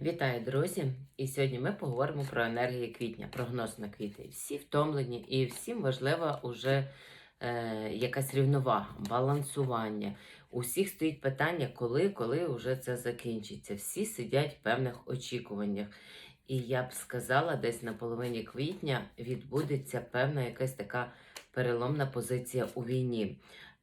Вітаю, друзі! І сьогодні ми поговоримо про енергію квітня, прогноз на квітень. Всі втомлені, і всім важлива уже е, якась рівновага, балансування. У всіх стоїть питання, коли, коли вже це закінчиться. Всі сидять в певних очікуваннях. І я б сказала, десь на половині квітня відбудеться певна якась така переломна позиція у війні.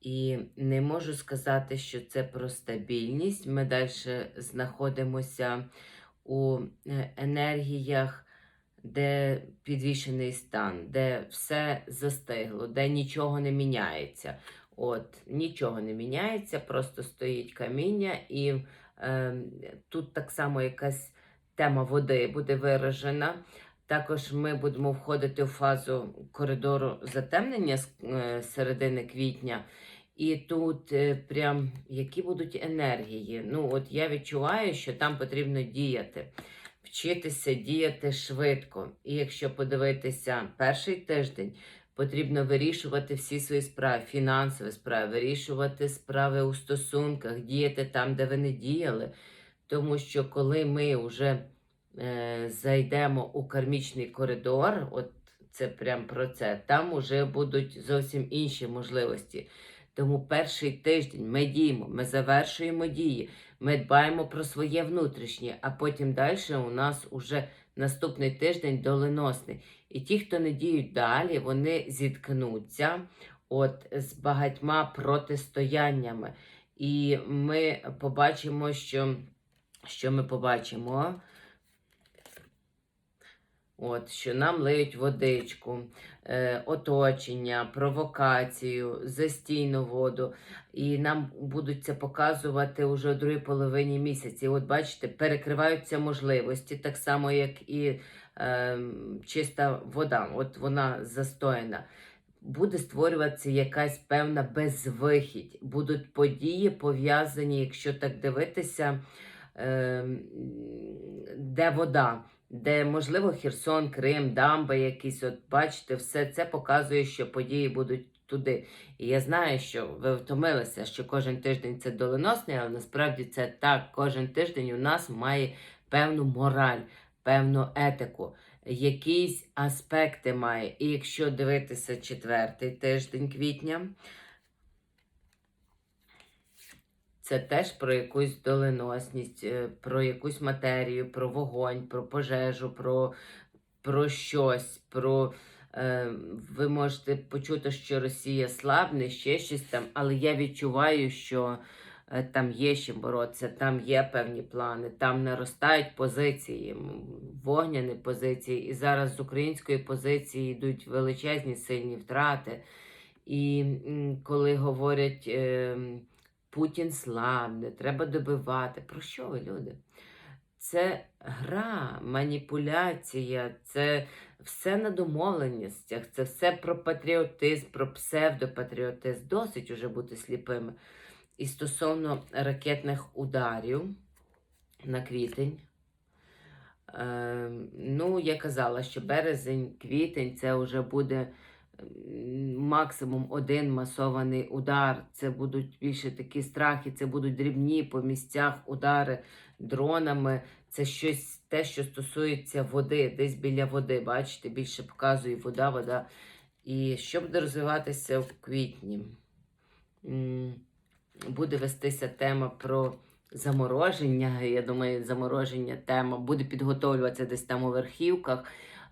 І не можу сказати, що це про стабільність. Ми далі знаходимося у е, енергіях, де підвішений стан, де все застигло, де нічого не міняється. От, нічого не міняється, просто стоїть каміння, і е, тут так само якась тема води буде виражена. Також ми будемо входити в фазу коридору затемнення з е, середини квітня. І тут е, прям які будуть енергії. Ну, от я відчуваю, що там потрібно діяти, вчитися діяти швидко. І якщо подивитися перший тиждень, потрібно вирішувати всі свої справи, фінансові справи, вирішувати справи у стосунках, діяти там, де ви не діяли. Тому що коли ми вже е, зайдемо у кармічний коридор, от це прям про це, там вже будуть зовсім інші можливості. Тому перший тиждень ми діємо, ми завершуємо дії, ми дбаємо про своє внутрішнє, а потім далі у нас уже наступний тиждень доленосний. І ті, хто не діють далі, вони зіткнуться от з багатьма протистояннями. І ми побачимо, що, що ми побачимо. От, що нам лиють водичку, е, оточення, провокацію, застійну воду. І нам будуть це показувати уже у другій половині місяці. От бачите, перекриваються можливості, так само, як і е, чиста вода. От вона застояна. Буде створюватися якась певна безвихідь. Будуть події пов'язані, якщо так дивитися, е, де вода де, можливо, Херсон, Крим, дамби якісь, от бачите, все це показує, що події будуть туди. І я знаю, що ви втомилися, що кожен тиждень це доленосний, але насправді це так, кожен тиждень у нас має певну мораль, певну етику. Якісь аспекти має. І якщо дивитися четвертий тиждень квітня, це теж про якусь доленосність, е, про якусь матерію, про вогонь, про пожежу, про, про щось. про... Е, ви можете почути, що Росія слабне, ще щось там, але я відчуваю, що е, там є чим боротися, там є певні плани, там наростають позиції, вогняні позиції. І зараз з української позиції йдуть величезні сильні втрати. І коли говорять. Е, Путін слабне, треба добивати. Про що ви, люди? Це гра, маніпуляція, це все на домовленостях, це все про патріотизм, про псевдопатріотизм. Досить уже бути сліпими. І стосовно ракетних ударів на квітень. Е, ну, я казала, що березень, квітень це вже буде максимум один масований удар. Це будуть більше такі страхи, це будуть дрібні по місцях удари дронами. Це щось те, що стосується води, десь біля води. Бачите, більше показує вода, вода. І що буде розвиватися в квітні? Буде вестися тема про замороження. Я думаю, замороження тема буде підготовлюватися десь там у верхівках.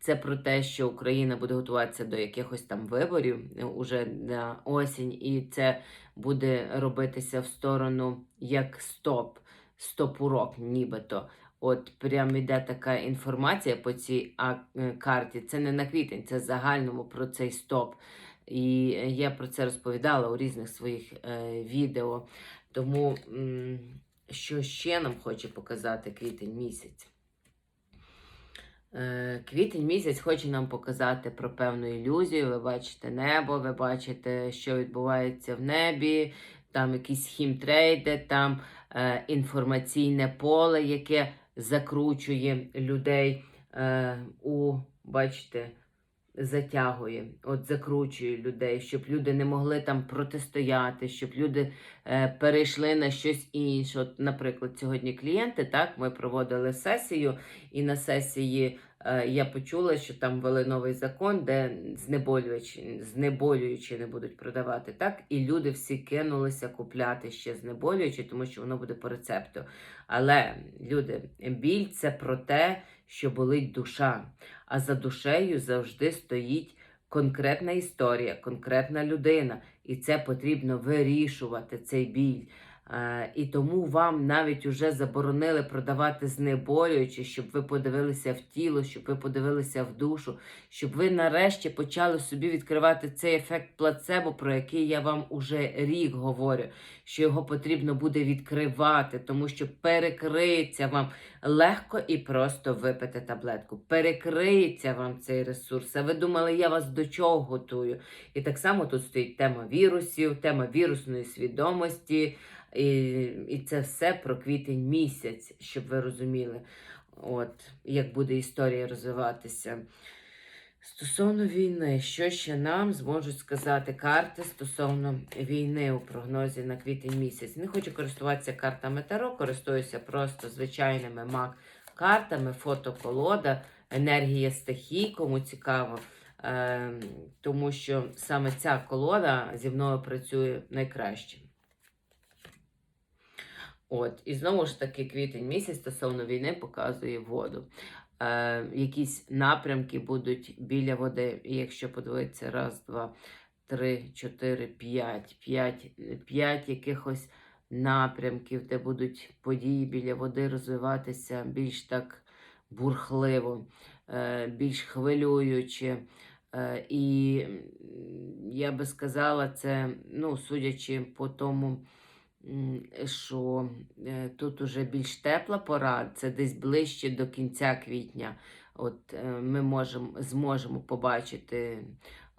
Це про те, що Україна буде готуватися до якихось там виборів е, уже на осінь, і це буде робитися в сторону як стоп, стоп-урок, нібито. От прям іде така інформація по цій е, карті. Це не на квітень, це загальному про цей стоп. І я про це розповідала у різних своїх е, відео. Тому, що ще нам хоче показати квітень місяць? Е, квітень місяць хоче нам показати про певну ілюзію. Ви бачите небо, ви бачите, що відбувається в небі, там якісь хімтрейди, там е, інформаційне поле, яке закручує людей е, у, бачите, затягує, от закручує людей, щоб люди не могли там протистояти, щоб люди е, перейшли на щось інше. От, наприклад, сьогодні клієнти, так, ми проводили сесію, і на сесії е, я почула, що там ввели новий закон, де знеболюючі, знеболюючі не будуть продавати, так, і люди всі кинулися купляти ще знеболюючі, тому що воно буде по рецепту. Але люди, біль це про те, що болить душа. А за душею завжди стоїть конкретна історія, конкретна людина. І це потрібно вирішувати, цей біль. Е, І тому вам навіть уже заборонили продавати знеболюючі, щоб ви подивилися в тіло, щоб ви подивилися в душу, щоб ви нарешті почали собі відкривати цей ефект плацебо, про який я вам уже рік говорю, що його потрібно буде відкривати, тому що перекриється вам легко і просто випити таблетку. Перекриється вам цей ресурс. А ви думали, я вас до чого готую? І так само тут стоїть тема вірусів, тема вірусної свідомості. І, і це все про квітень місяць, щоб ви розуміли, от, як буде історія розвиватися. Стосовно війни, що ще нам зможуть сказати карти стосовно війни у прогнозі на квітень місяць? Не хочу користуватися картами Таро, користуюся просто звичайними маг-картами, фотоколода, енергія стихій, кому цікаво. Е, тому що саме ця колода зі мною працює найкраще. От, і знову ж таки, квітень місяць стосовно війни показує воду. Е, якісь напрямки будуть біля води. Якщо подивитися, раз, два, три, чотири, п'ять, п'ять, п'ять якихось напрямків, де будуть події біля води розвиватися більш так бурхливо, е, більш хвилююче. Е, і я би сказала, це, ну, судячи по тому, що е, тут уже більш тепла пора, це десь ближче до кінця квітня. От е, ми можемо, зможемо побачити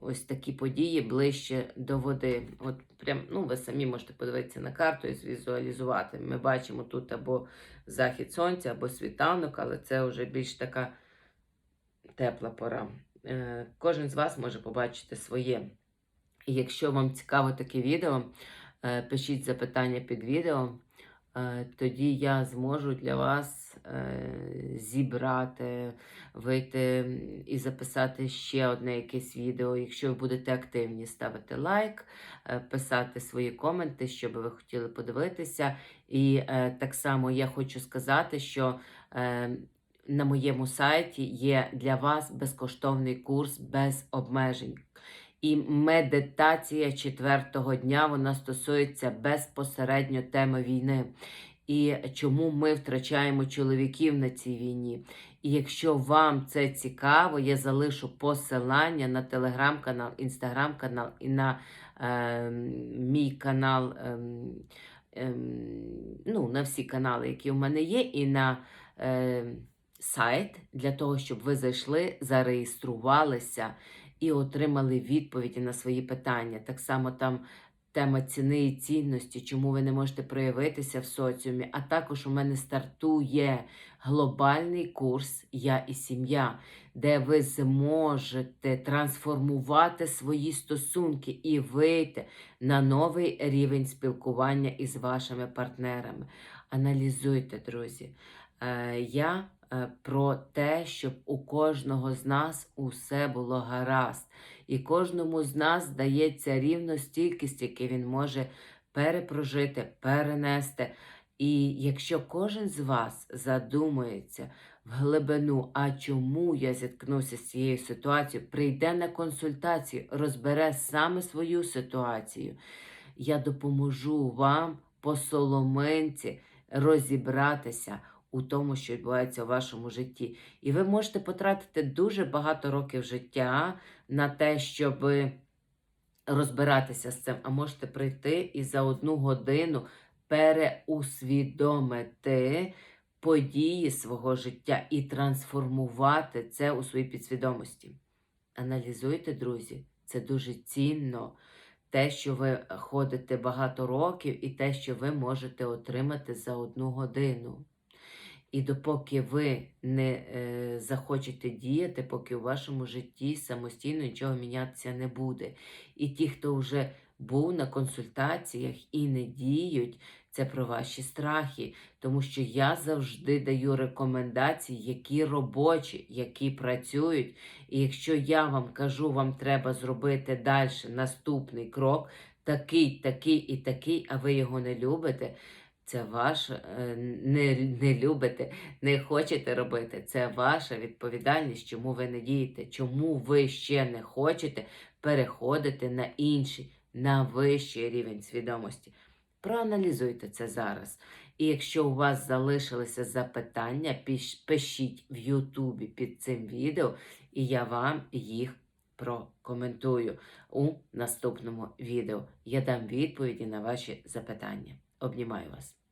ось такі події ближче до води. От прям, ну, ви самі можете подивитися на карту і звізуалізувати. Ми бачимо тут або захід сонця, або світанок, але це вже більш така тепла пора. Е, Кожен з вас може побачити своє. І якщо вам цікаво таке відео, пишіть запитання під відео. Е, Тоді я зможу для вас е, зібрати, вийти і записати ще одне якесь відео. Якщо ви будете активні, ставити лайк, е, писати свої коменти, що би ви хотіли подивитися. І е, так само я хочу сказати, що е, на моєму сайті є для вас безкоштовний курс без обмежень. І медитація четвертого дня вона стосується безпосередньо теми війни. І чому ми втрачаємо чоловіків на цій війні. І якщо вам це цікаво, я залишу посилання на телеграм-канал, інстаграм-канал і на е, мій канал, е, е, ну, на всі канали, які у мене є, і на е, сайт для того, щоб ви зайшли, зареєструвалися і отримали відповіді на свої питання. Так само там тема ціни і цінності, чому ви не можете проявитися в соціумі. А також у мене стартує глобальний курс Я і сім'я, де ви зможете трансформувати свої стосунки і вийти на новий рівень спілкування із вашими партнерами. Аналізуйте, друзі. Е, Я е, про те, щоб у кожного з нас усе було гаразд. І кожному з нас дається рівно стільки, стільки він може перепрожити, перенести. І якщо кожен з вас задумується в глибину, а чому я зіткнувся з цією ситуацією, прийде на консультацію, розбере саме свою ситуацію, я допоможу вам по соломинці розібратися у тому, що відбувається у вашому житті. І ви можете потратити дуже багато років життя на те, щоб розбиратися з цим, а можете прийти і за одну годину переусвідомити події свого життя і трансформувати це у своїй підсвідомості. Аналізуйте, друзі, це дуже цінно. Те, що ви ходите багато років, і те, що ви можете отримати за одну годину. І допоки ви не е, захочете діяти, поки у вашому житті самостійно нічого мінятися не буде. І ті, хто вже був на консультаціях і не діють, це про ваші страхи. Тому що я завжди даю рекомендації, які робочі, які працюють. І якщо я вам кажу, вам треба зробити далі наступний крок, такий, такий і такий, а ви його не любите. Це ваш е, не, не любите, не хочете робити. Це ваша відповідальність, чому ви не дієте, чому ви ще не хочете переходити на інший, на вищий рівень свідомості. Проаналізуйте це зараз. І якщо у вас залишилися запитання, пишіть в Ютубі під цим відео, і я вам їх прокоментую у наступному відео. Я дам відповіді на ваші запитання. Обнімаю вас.